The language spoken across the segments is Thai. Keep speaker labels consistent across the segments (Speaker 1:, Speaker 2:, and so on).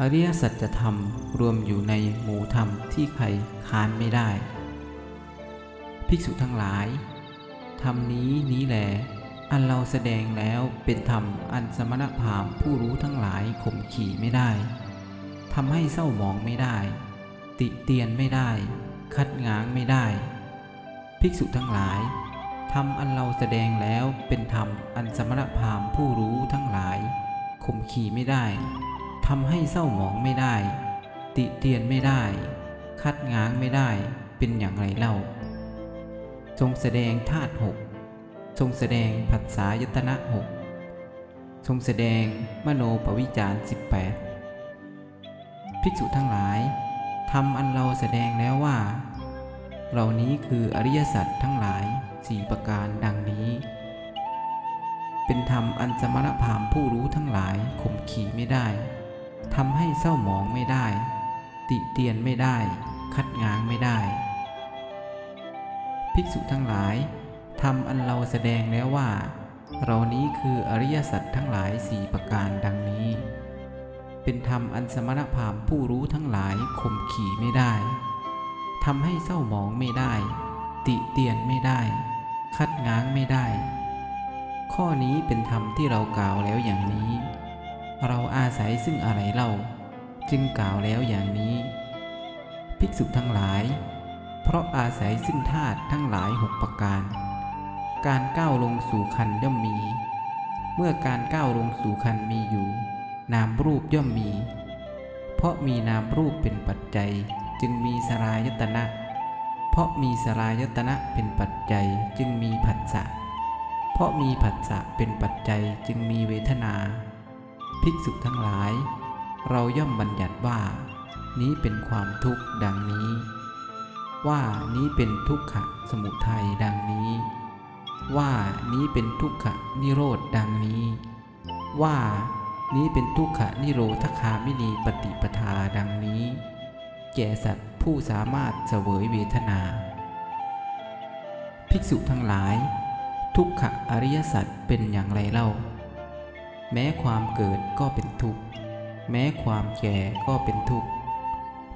Speaker 1: อริยสัจธรรมรวมอยู่ในหมู่ธรรมที่ใครค้านไม่ได้ ภิกษุทั้งหลาย ธรรมนี้นี้แหลอันเราแสดงแล้วเป็นธรรมอันสมณพราหมณ์ผู้รู้ทั้งหลายข่มขี่ไม่ได้ทำให้เศร้าหมองไม่ได้ ติเตียนไม่ได้ คัดง้างไม่ได้ ภิกษุทั้งหลายธรรมอันเราแสดงแล้วเป็นธรรมอันสมณพราหมณ์ผู้รู้ทั้งหลายข่มขี่ไม่ได้ ทำให้เศร้าหมองไม่ได้ ติเตียนไม่ได้ คัดง้างไม่ได้เป็นอย่างไรเล่า ทรงแสดงธาตุหกทรงแสดงผัสสายตนะหกทรงแสดงมโนปวิจารสิบแปดภิกษุทั้งหลายทำอันเราแสดงแล้วว่า เหล่านี้คืออริยสัจทั้งหลายสี่ประการดังนี้ เป็นธรรมอันสมณพราหมณ์ผู้รู้ทั้งหลายข่มขีไม่ได้ ทำให้เศร้าหมองไม่ได้ ติเตียนไม่ได้ คัดง้างไม่ได้ ภิกษุทั้งหลายทำอันเราแสดงแล้วว่า เรานี้คืออริยสัจทั้งหลายสี่ประการดังนี้ เป็นธรรมอันสมณพราหมณ์ผู้รู้ทั้งหลายข่มขี่ไม่ได้ทำให้เศร้าหมองไม่ได้ ติเตียนไม่ได้ คัดง้างไม่ได้ ข้อนี้เป็นธรรมที่เรากล่าวแล้วอย่างนี้ เรา อาศัยซึ่งอะไรเล่า จึงกล่าวแล้วอย่างนี้ ภิกษุทั้งหลาย เพราะอาศัยซึ่งธาตุทั้งหลายหกประการ การก้าวลงสู่คันย่อมมี เมื่อการก้าวลงสู่คันมีอยู่ นามรูปย่อมมี เพราะมีนามรูปเป็นปัจจัยจึงมีสลายตนะ เพราะมีสลายตนะเป็นปัจจัยจึงมีผัสสะเพราะมีผัสสะเป็นปัจจัยจึงมีเวทนา ภิกษุทั้งหลาย เราย่อมบัญญัติว่า นี้เป็นความทุกข์ดังนี้ ว่านี้เป็นทุกขะสมุทัยดังนี้ ว่านี้เป็นทุกขะนิโรธดังนี้ ว่านี้เป็นทุกขะนิโรธคามินีปฏิปทาดังนี้ แก่สัตว์ผู้สามารถเสวยเวทนา ภิกษุทั้งหลาย ทุกขะอริยสัจเป็นอย่างไรเล่า แม้ความเกิดก็เป็นทุกข์ แม้ความแก่ก็เป็นทุกข์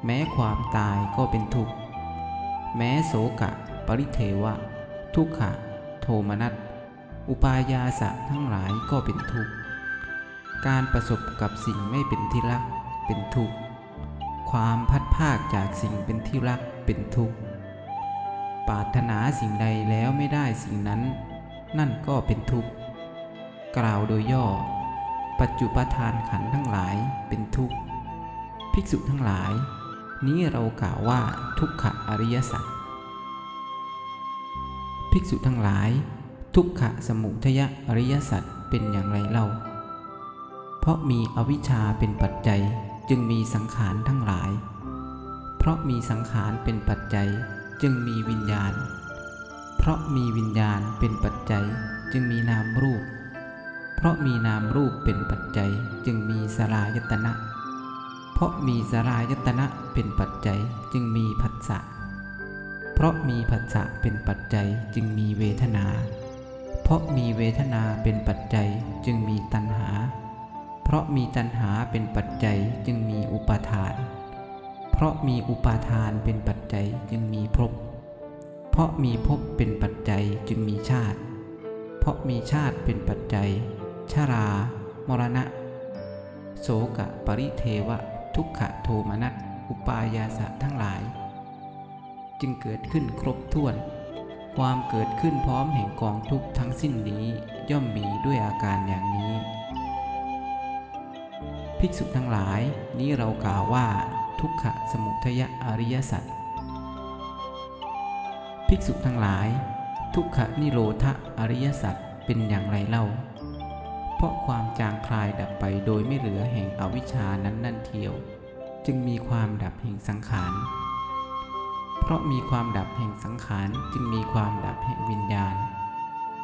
Speaker 1: แม้ความตายก็เป็นทุกข์ แม้โสกะ ปริเทวะ ทุกขะ โทมนัส อุปายาสะทั้งหลายก็เป็นทุกข์ การประสบกับสิ่งไม่เป็นที่รักเป็นทุกข์ ความพัดภาคจากสิ่งเป็นที่รักเป็นทุกข์ ปรารถนาสิ่งใดแล้วไม่ได้สิ่งนั้น นั่นก็เป็นทุกข์ กล่าวโดยย่อ ปัจจุปทานขันทั้งหลายเป็นทุกข์ ภิกษุทั้งหลาย นี้เรากล่าวว่าทุกขะอริยสัจภิกษุทั้งหลาย ทุกขะสมุทยอริยสัจเป็นอย่างไรเล่า เพราะมีอวิชชาเป็นปัจจัยจึงมีสังขารทั้งหลาย เพราะมีสังขารเป็นปัจจัยจึงมีวิญญาณ เพราะมีวิญญาณเป็นปัจจัยจึงมีนามรูป เพราะมีนามรูปเป็นปัจจัยจึงมีสลายตนะ เพราะมีสลายตนะเป็นปัจจัยจึงมีผัสสะ เพราะมีผัสสะเป็นปัจจัยจึงมีเวทนา เพราะมีเวทนาเป็นปัจจัยจึงมีตัณหา เพราะมีตัณหาเป็นปัจจัยจึงมีอุปาทาน เพราะมีอุปาทานเป็นปัจจัยจึงมีภพ เพราะมีภพเป็นปัจจัยจึงมีชาติ เพราะมีชาติเป็นปัจจัย ชารา มรณะ โสกะปริเทวะ ทุกขะโทมนัสอุปายาสะทั้งหลาย จึงเกิดขึ้นครบถ้วน ความเกิดขึ้นพร้อมแห่งกองทุกทั้งสิ้นนี้ย่อมมีด้วยอาการอย่างนี้ ภิกษุทั้งหลายนี้เรากล่าวว่าทุกขะสมุทยอริยสัจภิกษุทั้งหลาย ทุกขะนิโรธอริยสัจเป็นอย่างไรเล่า เพราะความจางคลายดับไปโดยไม่เหลือแห่งอวิชชานั้นนั่นเทียว จึงมีความดับแห่งสังขาร เพราะมีความดับแห่งสังขารจึงมีความดับแห่งวิญญาณ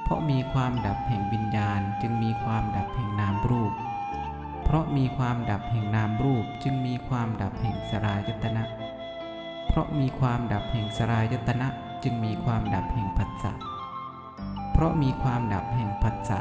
Speaker 1: เพราะมีความดับแห่งวิญญาณจึงมีความดับแห่งนามรูป เพราะมีความดับแห่งนามรูปจึงมีความดับแห่งสลายตนะ เพราะมีความดับแห่งสลายตนะจึงมีความดับแห่งผัสสะ เพราะมีความดับแห่งผัสสะ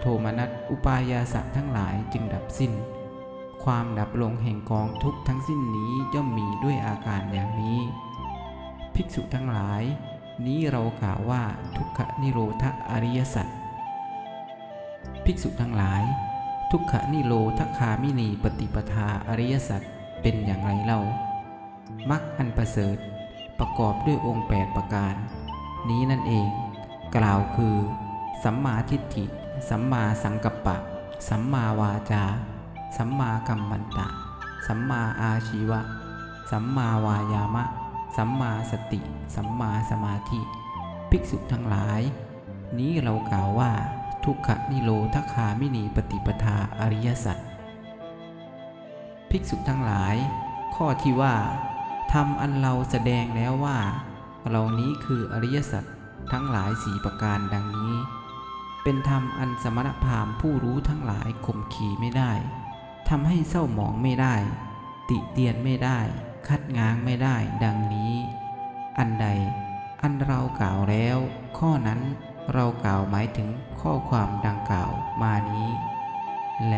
Speaker 1: โทมนัสอุปายาสะทั้งหลายจึงดับสิ้น ความดับลงแห่งกองทุกข์ทั้งสิ้นนี้ย่อมมีด้วยอาการอย่างนี้ ภิกษุทั้งหลาย นี้เรากล่าวว่าทุกขนิโรธอริยสัจภิกษุทั้งหลาย ทุกขนิโรธคามินีปฏิปทาอริยสัจเป็นอย่างไรเล่ามักอันประเสริฐประกอบด้วยองค์ 8 ประการ นี้นั่นเอง กล่าวคือ สัมมาทิฏฐิ สัมมาสังกัปปะ สัมมาวาจา สัมมากัมมันตะ สัมมาอาชีวะ สัมมาวายามะ สัมมาสติ สัมมาสมาธิ ภิกษุทั้งหลาย นี้เรากล่าวว่า ทุกขนิโรธคามินีปฏิปทาอริยสัจ ภิกษุทั้งหลาย ข้อที่ว่าทำอันเราแสดงแล้วว่า เหล่านี้คืออริยสัจทั้งหลายสี่ประการดังนี้ เป็นธรรมอันสมณพราหมณ์ผู้รู้ทั้งหลายข่มขีไม่ได้ทำให้เศร้าหมองไม่ได้ ติเตียนไม่ได้ คัดง้างไม่ได้ ดังนี้ อันใด อันเรากล่าวแล้ว ข้อนั้นเรากล่าวหมายถึงข้อความดังกล่าวมานี้แล